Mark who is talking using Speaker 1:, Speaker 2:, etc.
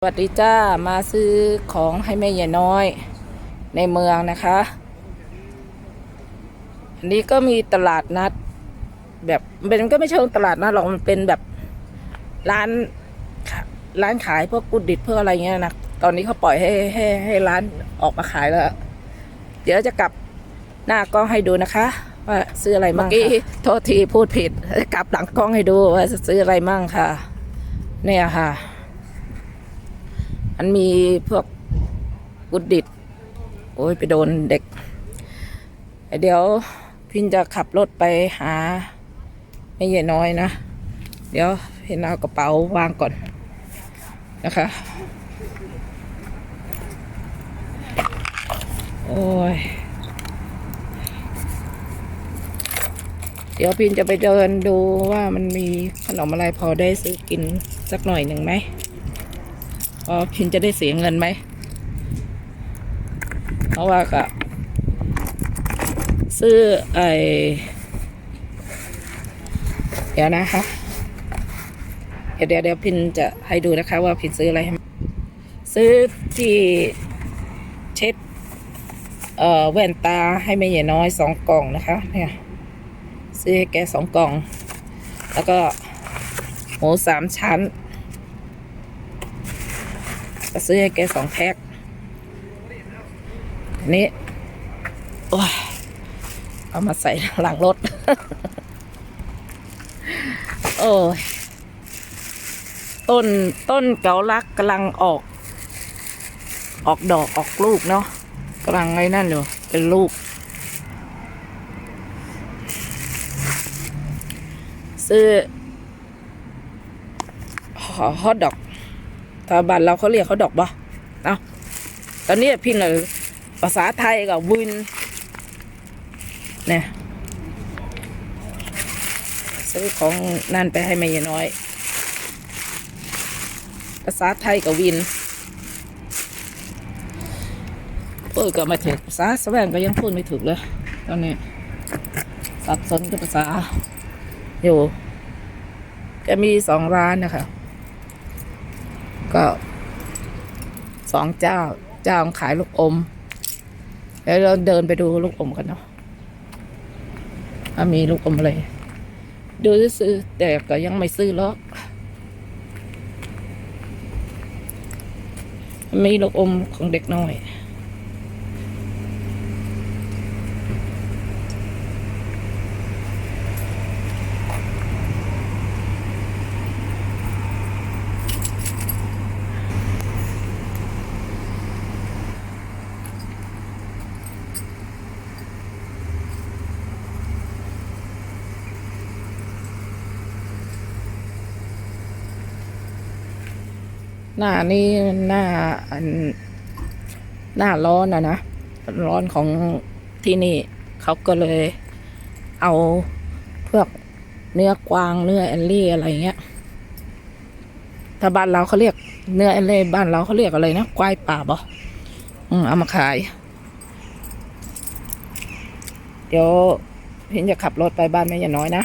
Speaker 1: สวัสดีจ้ามาซื้อของให้แม่ยายน้อยในเมืองนะคะ อันนี้ก็มีตลาดนัด แบบมันก็ไม่เชิงตลาดนัดหรอกมันเป็นแบบร้านร้านขายพวกกุดดิบเพื่ออะไรเงี้ยนะตอนนี้เขาปล่อยให้ให้ให้ร้านออกมาขายแล้ว เดี๋ยวจะกลับหน้ากล้องให้ดูนะคะว่าซื้ออะไรมั่งเมื่อกี้โทษทีพูดผิดกลับหลังกล้องให้ดูว่าจะซื้ออะไรมั่งค่ะ เนี่ยค่ะ มันมีพวกกุดดิดโอ้ยไปโดนเด็ก เดี๋ยวพินจะขับรถไปหา ไม่ใหญ่น้อยนะ เดี๋ยวเห็นเอากระเป๋าวางก่อนนะคะ โอ้ย เดี๋ยวพินจะไปเดินดูว่ามันมีขนมอะไรพอได้ซื้อกินสักหน่อยหนึ่งไหม พอพินจะได้เสียเงินไหม เพราะว่าก็ซื้อไอเดี๋ยวนะคะเดี๋ยวเดี๋ยวเดี๋ยวพินจะให้ดูนะคะ ว่าพินซื้ออะไรให้ซื้อที่เช็ดเอ่อแว่นตาให้แม่ใหญ่น้อยสองกล่องนะคะ เนี่ย ซื้อให้แกสองกล่อง แล้วก็หมูสามชั้น ก็ซื้อให้แกสองแพ็คนี้โอ้ยเอามาใส่หลังรถ โอ้ย ต้นต้นเกาลักกำลังออก ออกดอกออกลูกเนาะกำลังไงนั่นอยู่เป็นลูก ซื้อฮอทดอก ถ้าบ้านเราเขาเรียกเขาดอกบ่เอาตอนนี้พินเลยภาษาไทยกับวินเนี่ยซื้อของนั่นไปให้แม่ยน้อย ภาษาไทยกับวินพูดก็ไม่ถูกภาษาสแวงก็ยังพูดไม่ถูกเลยตอนนี้สับสนกับภาษาอยู่ก็มีสองร้านนะคะ ก็สองเจ้า เจ้าขายลูกอม แล้วเราเดินไปดูลูกอมกันเนาะามีลูกอมอะไร ดูซื้อแต่ก็ยังไม่ซื้อหรอกมีลูกอมของเด็กน้อย หน้านี้หน้าอันหน้าร้อนอะนะ ร้อนของที่นี่เขาก็เลย เอาพวกเนื้อกวางเนื้อแอนลี่อะไรเงี้ยถ้าบ้านเราเขาเรียกเนื้อแอนลี่บ้านเราเขาเรียกอะไรนะควายป่าบ่อืมเอามาขาย เดี๋ยวพินจะขับรถไปบ้านแม่ยาน้อยนะ